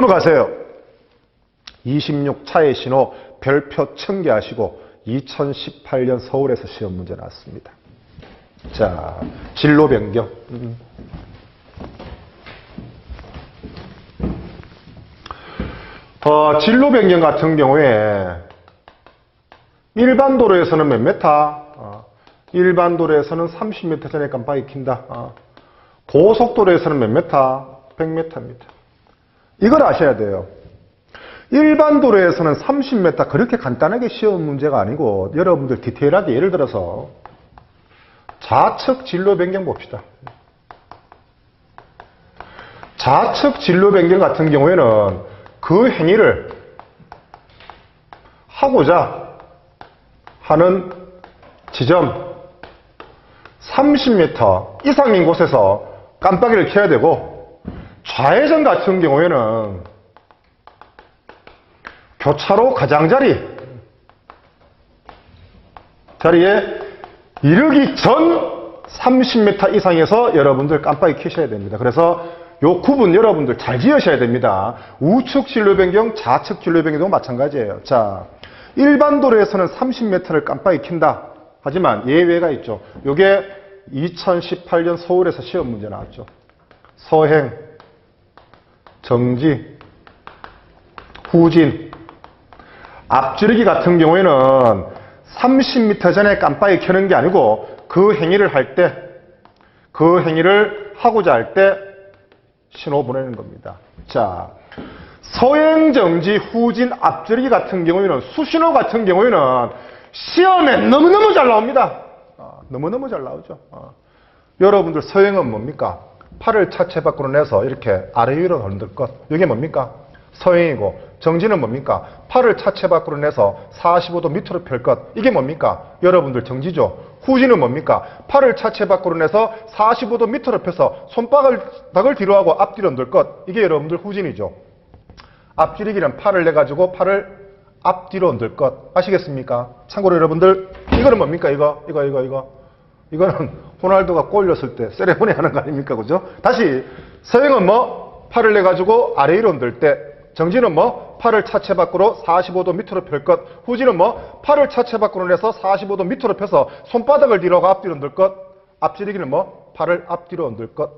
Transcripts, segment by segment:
넘어가세요. 26차의 신호 별표 청계하시고 2018년 서울에서 시험 문제 나왔습니다. 자, 진로 변경. 음. 어, 진로 변경 같은 경우에 일반 도로에서는 몇 메타? 어, 일반 도로에서는 30m 전에 깜빡이 킨다. 어, 고속도로에서는 몇 메타? 100m입니다. 이걸 아셔야 돼요. 일반 도로에서는 30m 그렇게 간단하게 시험 문제가 아니고 여러분들 디테일하게 예를 들어서 좌측 진로 변경 봅시다. 좌측 진로 변경 같은 경우에는 그 행위를 하고자 하는 지점 30m 이상인 곳에서 깜빡이를 켜야 되고 좌회전 같은 경우에는 교차로 가장자리 자리에 이르기 전 30m 이상에서 여러분들 깜빡이 켜셔야 됩니다. 그래서 요 구분 여러분들 잘 지으셔야 됩니다. 우측 진로 변경, 좌측 진로 변경도 마찬가지예요. 자, 일반 도로에서는 30m를 깜빡이 킨다. 하지만 예외가 있죠. 요게 2018년 서울에서 시험 문제 나왔죠. 서행, 정지, 후진, 앞지르기 같은 경우에는 30m 전에 깜빡이 켜는 게 아니고 그 행위를 할 때, 그 행위를 하고자 할 때 신호 보내는 겁니다. 자, 서행정지, 후진, 앞지르기 같은 경우에는 수신호 같은 경우에는 시험에 너무너무 잘 나옵니다. 어, 너무너무 잘 나오죠. 어. 여러분들 서행은 뭡니까? 팔을 차체 밖으로 내서 이렇게 아래 위로 흔들 것. 이게 뭡니까? 서행이고 정지는 뭡니까? 팔을 차체 밖으로 내서 45도 밑으로 펼 것. 이게 뭡니까? 여러분들 정지죠. 후진은 뭡니까? 팔을 차체 밖으로 내서 45도 밑으로 펴서 손바닥을 뒤로 하고 앞뒤로 늘 것. 이게 여러분들 후진이죠. 앞지르기는 팔을 내 가지고 팔을 앞뒤로 늘 것. 아시겠습니까? 참고로 여러분들 이거는 뭡니까? 이거 이거 이거 이거 이거는 호날두가 골 넣었을 때 세레모니 하는 거 아닙니까? 그죠? 다시 서행은 뭐 팔을 내 가지고 아래 위로 들 때, 정지는 뭐 팔을 차체 밖으로 45도 밑으로 펼 것, 후진은 뭐 팔을 차체 밖으로 내서 45도 밑으로 펴서 손바닥을 뒤로 하고 앞뒤로 들 것, 앞지르기는 뭐 팔을 앞뒤로 들 것.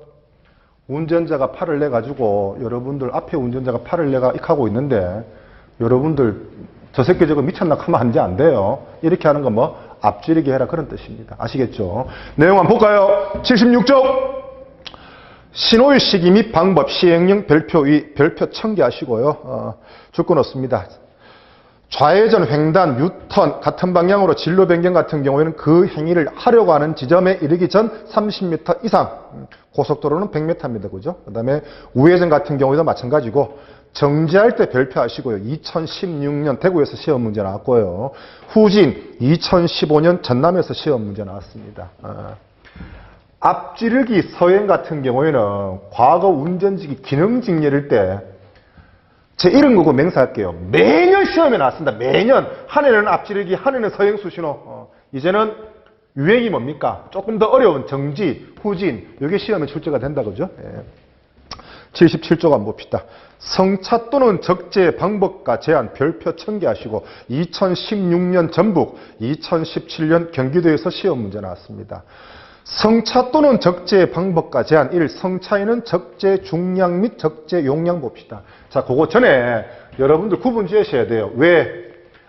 운전자가 팔을 내 가지고 여러분들 앞에 운전자가 팔을 내가 이렇게 하고 있는데 여러분들 저 새끼 저거 미쳤나 하면 안돼 안 돼요. 이렇게 하는 건 뭐 앞지르기 해라 그런 뜻입니다. 아시겠죠? 내용 한번 볼까요? 76쪽 신호의 시기 및 방법 시행령 별표 위 별표 청기하시고요. 어, 줄거 넣습니다. 좌회전, 횡단, 유턴 같은 방향으로 진로 변경 같은 경우에는 그 행위를 하려고 하는 지점에 이르기 전 30m 이상 음, 고속도로는 100m입니다. 그죠? 그 다음에 우회전 같은 경우에도 마찬가지고 정지할 때 별표 하시고요. 2016년 대구에서 시험 문제 나왔고요. 후진 2015년 전남에서 시험 문제 나왔습니다. 어. 앞지르기 서행 같은 경우에는 과거 운전직이 기능직 예를 때제 이런 거고 맹세할게요. 매년 시험에 나왔습니다. 매년 한 해는 앞지르기, 한 해는 서행 수신호. 어, 이제는 유행이 뭡니까? 조금 더 어려운 정지, 후진 이게 시험에 출제가 된다 그죠? 예. 77쪽 한번 봅시다. 성차 또는 적재 방법과 제한 별표 청계하시고 2016년 전북, 2017년 경기도에서 시험 문제 나왔습니다. 성차 또는 적재 방법과 제한 1. 성차에는 적재 중량 및 적재 용량 봅시다. 자, 그거 전에 여러분들 구분 지으셔야 돼요. 왜?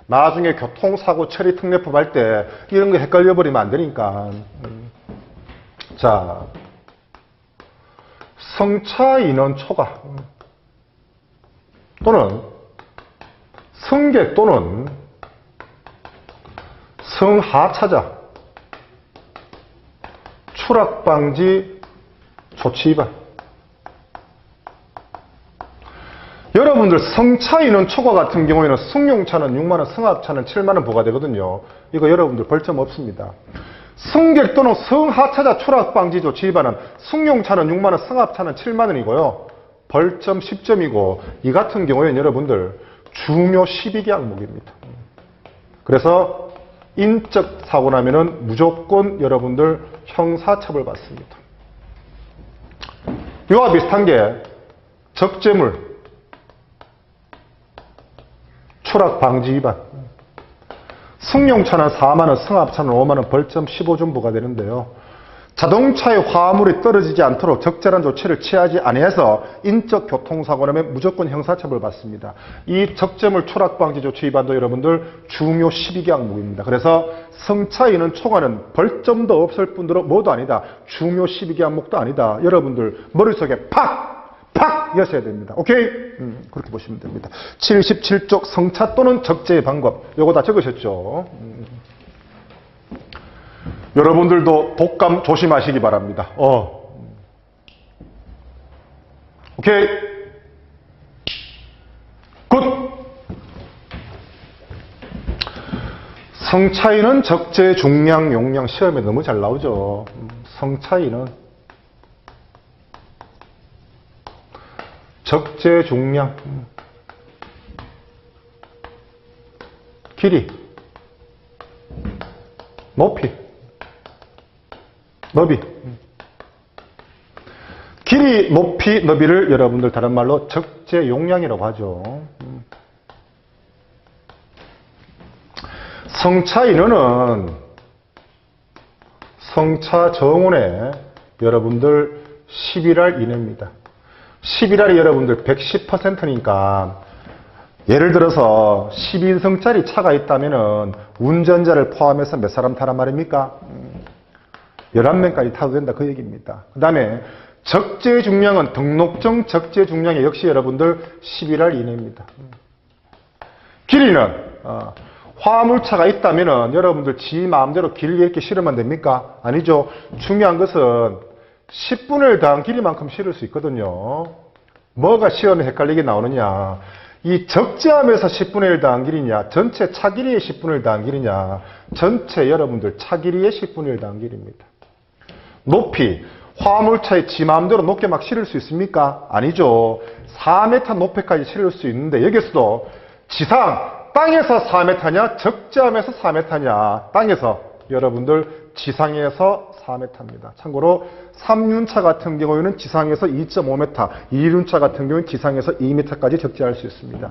나중에 교통사고 처리 특례법 할 때 이런 거 헷갈려 버리면 안 되니까. 음. 자, 성차 인원 초과 또는 성객 또는 성하차자 추락 방지 조치 위반. 여러분들 성차 인원 초과 같은 경우에는 승용차는 6만원, 승합차는 7만원 부과되거든요. 이거 여러분들 벌점 없습니다. 승객 또는 성하차자 추락 방지 조치 위반은 승용차는 6만원, 승합차는 7만원이고요. 벌점 10점이고 이 같은 경우에는 여러분들 중요 12개 항목입니다. 그래서 인적 사고 나면은 무조건 여러분들 형사처벌 받습니다. 이와 비슷한 게 적재물, 추락 방지 위반. 승용차는 4만원, 승합차는 5만원 벌점 15점 부과되는데요. 자동차의 화물이 떨어지지 않도록 적절한 조치를 취하지 아니해서 인적 교통사고라면 무조건 형사처벌 받습니다. 이 적점을 추락방지 조치 위반도 여러분들 중요 12개 항목입니다. 그래서 성차이는 초과는 벌점도 없을 뿐더러 뭐도 아니다. 중요 12개 항목도 아니다. 여러분들 머릿속에 팍! 팍! 여셔야 됩니다. 오케이? 음, 그렇게 보시면 됩니다. 77쪽 성차 또는 적재의 방법. 요거 다 적으셨죠? 음. 여러분들도 독감 조심하시기 바랍니다. 어. 오케이. 굿. 성차이는 적재, 중량, 용량 시험에 너무 잘 나오죠. 음, 성차이는 적재, 음. 길이, 높이, 너비. 길이, 높이, 너비를 여러분들 다른 말로 적재 용량이라고 하죠. 성차 인원은 성차 정원에 여러분들 11할 이내입니다. 11할이 여러분들 110%니까 예를 들어서 12인승짜리 차가 있다면 운전자를 포함해서 몇 사람 타란 말입니까? 11명까지 타도 된다 그 얘기입니다. 그 다음에 적재 중량은 등록증 적재 중량이 역시 여러분들 11할 이내입니다. 길이는 어, 화물차가 있다면 여러분들 지 마음대로 길게 이렇게 실으면 됩니까? 아니죠. 중요한 것은 10분의 1 더한 길이만큼 실을 수 있거든요. 뭐가 시험에 헷갈리게 나오느냐. 이 적재함에서 10분의 1 더한 길이냐, 전체 차 길이의 10분의 1 더한 길이냐, 전체 여러분들 차 길이의 10분의 1 더한 길입니다. 높이, 화물차에 지 마음대로 높게 막 실을 수 있습니까? 아니죠. 4m 높이까지 실을 수 있는데 여기서도 지상, 땅에서 4m냐, 적재함에서 4m냐, 땅에서 여러분들 지상에서 4m입니다. 참고로 3륜차 같은 경우에는 지상에서 2.5m, 2륜차 같은 경우는 지상에서 2m까지 적재할 수 있습니다.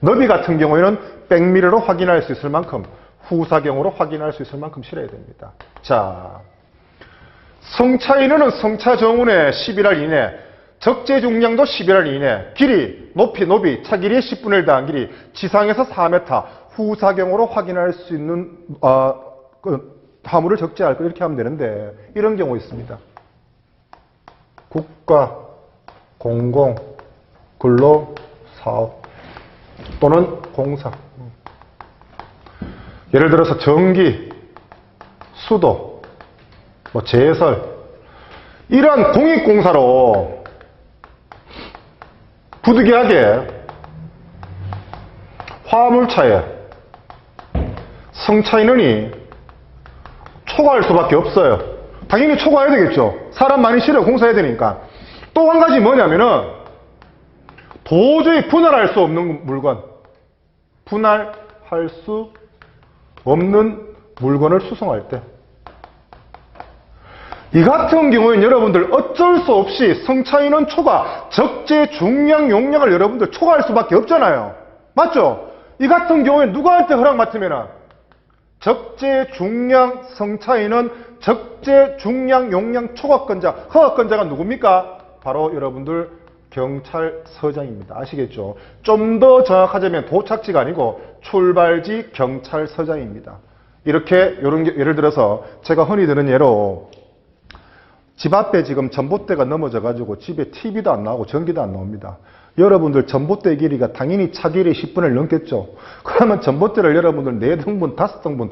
너비 같은 경우에는 백미러로 확인할 수 있을 만큼 후사경으로 확인할 수 있을 만큼 실어야 됩니다. 자, 성차 인원은 성차 정운의 11할 이내, 적재 중량도 11할 이내, 길이, 높이, 높이, 차 길이의 10분의 1 더한 길이, 지상에서 4m, 후사경으로 확인할 수 있는 어, 그 화물을 적재할 거 이렇게 하면 되는데 이런 경우 있습니다. 국가, 공공, 근로, 사업 또는 공사. 예를 들어서 전기, 수도, 뭐 제설 이러한 공익공사로 부득이하게 화물차에 성차 인원이 초과할 수밖에 없어요. 당연히 초과해야 되겠죠. 사람 많이 실어 공사해야 되니까. 또 한 가지 뭐냐면은 도저히 분할할 수 없는 물건. 분할할 수 없는 물건을 수송할 때. 이 같은 경우에는 여러분들 어쩔 수 없이 성차인원 초과, 적재, 중량, 용량을 여러분들 초과할 수밖에 없잖아요. 맞죠? 이 같은 경우에 누구한테 허락 맡으면은 적재, 중량, 성차인은 적재, 중량, 용량 초과권자, 허가권자가 누굽니까? 바로 여러분들 경찰서장입니다. 아시겠죠? 좀 더 정확하자면 도착지가 아니고 출발지 경찰서장입니다. 이렇게 이런 게 예를 들어서 제가 흔히 드는 예로 집 앞에 지금 전봇대가 넘어져 가지고 집에 TV도 안 나오고 전기도 안 나옵니다. 여러분들 전봇대 길이가 당연히 차 길이 10분을 넘겠죠. 그러면 전봇대를 여러분들 4등분, 5등분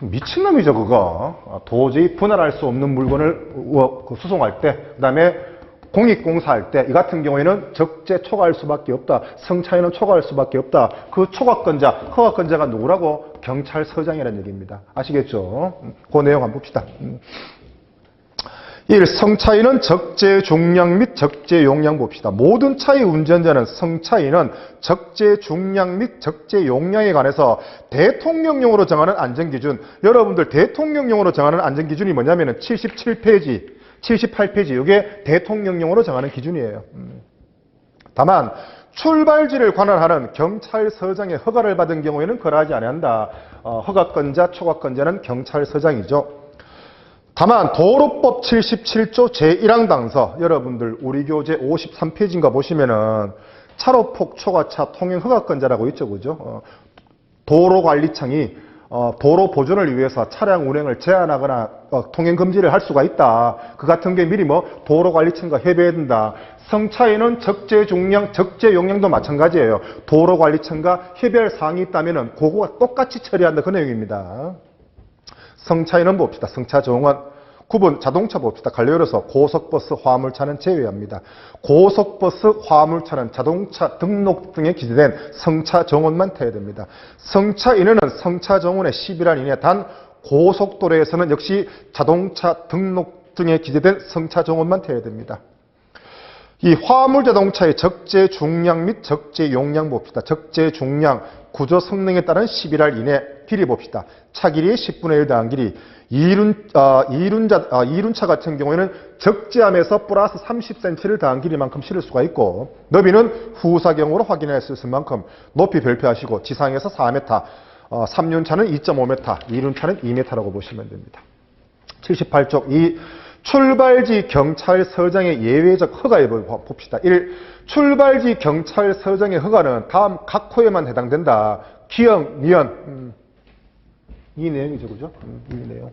미친놈이죠 그거. 아, 도저히 분할할 수 없는 물건을 어, 그 수송할 때 그 다음에 공익공사할 때 이 같은 경우에는 적재 초과할 수밖에 없다. 성차에는 초과할 수밖에 없다. 그 초과권자, 허가권자가 누구라고? 경찰서장이라는 얘기입니다. 아시겠죠? 음, 그 내용 한번 봅시다. 음. 1. 성차이는 적재 중량 및 적재 용량 봅시다. 모든 차의 운전자는 성차이는 적재 중량 및 적재 용량에 관해서 대통령령으로 정하는 안전기준 여러분들 대통령령으로 정하는 안전기준이 뭐냐면 77페이지 78페이지 이게 대통령령으로 정하는 기준이에요. 음. 다만 출발지를 관할하는 경찰서장의 허가를 받은 경우에는 거래하지 아니한다 어, 허가권자, 초과권자는 경찰서장이죠. 다만 도로법 77조 제1항 당서 여러분들 우리 교재 53페이지인가 보시면은 차로 폭 초과차 통행 허가권자라고 있죠, 그죠? 어, 도로관리청이 어, 도로 보존을 위해서 차량 운행을 제한하거나 어, 통행 금지를 할 수가 있다. 그 같은 게 미리 뭐 도로관리청과 협의해야 된다. 성차에는 적재 중량, 적재 용량도 마찬가지예요. 도로관리청과 협의할 사항이 있다면은 그거와 똑같이 처리한다 그 내용입니다. 성차에는 봅시다. 성차 정원. 9번 자동차 봅시다. 갈려열어서 고속버스, 화물차는 제외합니다. 고속버스, 화물차는 자동차 등록 등에 기재된 성차 정원만 타야 됩니다. 성차 이내는 성차 정원의 10일 이내 단 고속도로에서는 역시 자동차 등록 등에 기재된 성차 정원만 타야 됩니다. 이 화물 자동차의 적재 중량 및 적재 용량 봅시다. 적재 중량, 구조 성능에 따른 11할 이내 길이 봅시다. 차 길이의 10분의 1 더한 길이. 이륜, 아, 이륜자, 아, 이륜차 같은 경우에는 적재함에서 플러스 30cm를 더한 길이만큼 실을 수가 있고, 너비는 후사경으로 확인할 수 있을 만큼 높이 별표하시고, 지상에서 4m, 어, 3륜차는 2.5m, 2륜차는 2m라고 보시면 됩니다. 78쪽 이 출발지 경찰서장의 예외적 허가에 봅시다. 1. 출발지 경찰서장의 허가는 다음 각 호에만 해당된다. 기억, 니은. 음, 이 내용이죠, 그죠? 음, 이 내용.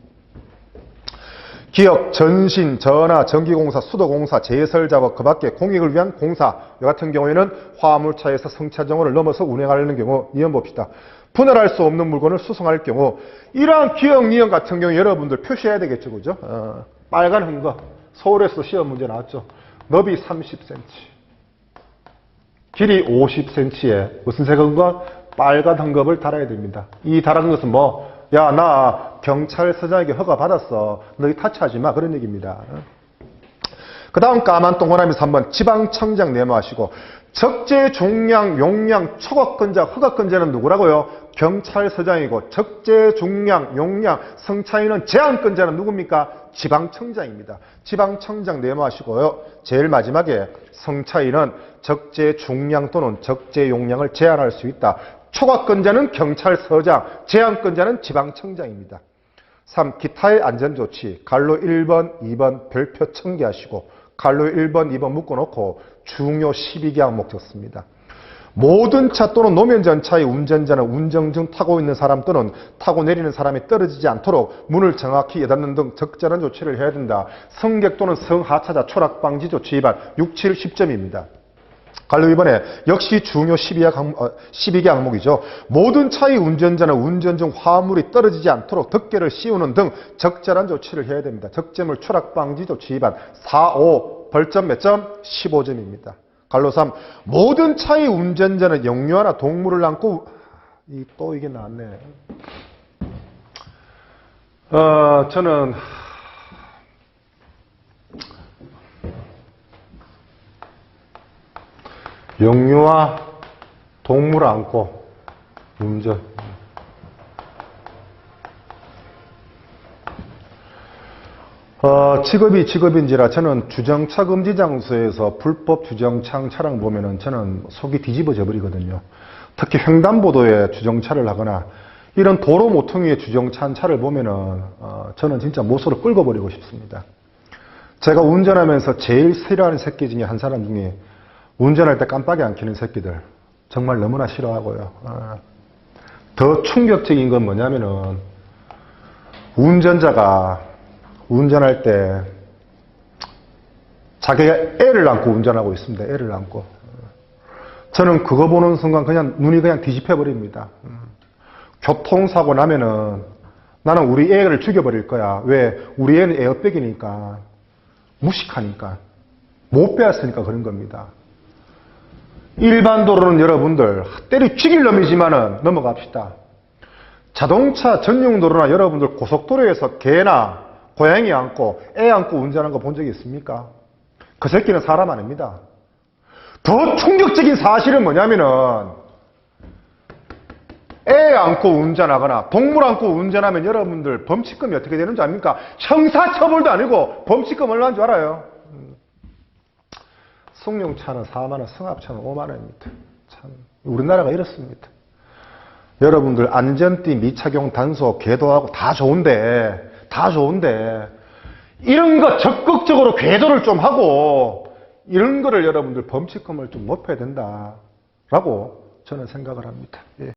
기업, 전신, 전화, 전기공사, 수도공사, 제설작업, 그 밖에 공익을 위한 공사, 이 같은 경우에는 화물차에서 성차정원을 넘어서 운행하려는 경우, 니은 봅시다. 분할할 수 없는 물건을 수송할 경우, 이러한 기억, 니은 같은 경우 여러분들 표시해야 되겠죠, 그죠? 어, 빨간 흔거. 서울에서 시험 문제 나왔죠. 너비 30cm. 길이 50cm에 무슨 색은거? 빨간 헝겊을 달아야 됩니다. 이 달아는 것은 뭐, 야, 나 경찰서장에게 허가 받았어. 너희 타치하지 마. 그런 얘기입니다. 그 다음 까만 동그라미 3번 지방청장 네모하시고 적재 중량 용량 초과권자 허가권자는 누구라고요? 경찰서장이고 적재 중량 용량 성차이는 제한권자는 누굽니까? 지방청장입니다. 지방청장 네모하시고요. 제일 마지막에 성차이는 적재 중량 또는 적재 용량을 제한할 수 있다. 초과권자는 경찰서장, 제한권자는 지방청장입니다. 3. 기타의 안전조치. 갈로 1번, 2번 별표 청기하시고 갈로 1번, 2번 묶어놓고 중요 12개 항목 적습니다. 모든 차 또는 노면 전 차의 운전자는 운전 중 타고 있는 사람 또는 타고 내리는 사람이 떨어지지 않도록 문을 정확히 여닫는 등 적절한 조치를 해야 된다. 성객 또는 성하차자 초락 방지 조치 위반 6, 7, 10점입니다. 갈로 이번에 역시 중요 12개, 항목, 어, 12개 항목이죠. 모든 차의 운전자는 운전 중 화물이 떨어지지 않도록 덮개를 씌우는 등 적절한 조치를 해야 됩니다. 적재물 추락 방지 조치 위반 4, 5 벌점 몇 점? 15점입니다. 갈로 3 모든 차의 운전자는 영유아나 동물을 안고 이, 또 이게 나왔네. 어, 저는 영유아 동물 안고 운전. 어, 직업이 직업인지라 저는 주정차 금지 장소에서 불법 주정차 차량 보면은 저는 속이 뒤집어져 버리거든요. 특히 횡단보도에 주정차를 하거나 이런 도로 모퉁이에 주정차한 차를 보면은 어, 저는 진짜 못으로 끌고 버리고 싶습니다. 제가 운전하면서 제일 싫어하는 새끼 중에 한 사람 중에 운전할 때 깜빡이 안 켜는 새끼들 정말 너무나 싫어하고요. 아, 더 충격적인 건 뭐냐면은 운전자가 운전할 때 자기가 애를 안고 운전하고 있습니다. 애를 안고. 저는 그거 보는 순간 그냥 눈이 그냥 뒤집혀 버립니다. 교통사고 나면은 나는 우리 애를 죽여버릴 거야. 왜? 우리 애는 에어백이니까. 무식하니까. 못 배웠으니까 그런 겁니다. 일반 도로는 여러분들 때려 죽일 놈이지만은 넘어갑시다. 자동차 전용 도로나 여러분들 고속도로에서 개나 고양이 안고 애 안고 운전하는 거 본 적이 있습니까? 그 새끼는 사람 아닙니다. 더 충격적인 사실은 뭐냐면은 애 안고 운전하거나 동물 안고 운전하면 여러분들 범칙금이 어떻게 되는 줄 압니까? 형사처벌도 아니고 범칙금 얼마인 줄 알아요? 승용차는 4만 원, 승합차는 5만 원입니다. 참 우리나라가 이렇습니다. 여러분들 안전띠 미착용 단속 궤도하고 다 좋은데 다 좋은데 이런 거 적극적으로 궤도를 좀 하고 이런 거를 여러분들 범칙금을 좀 높여야 된다라고 저는 생각을 합니다. 예.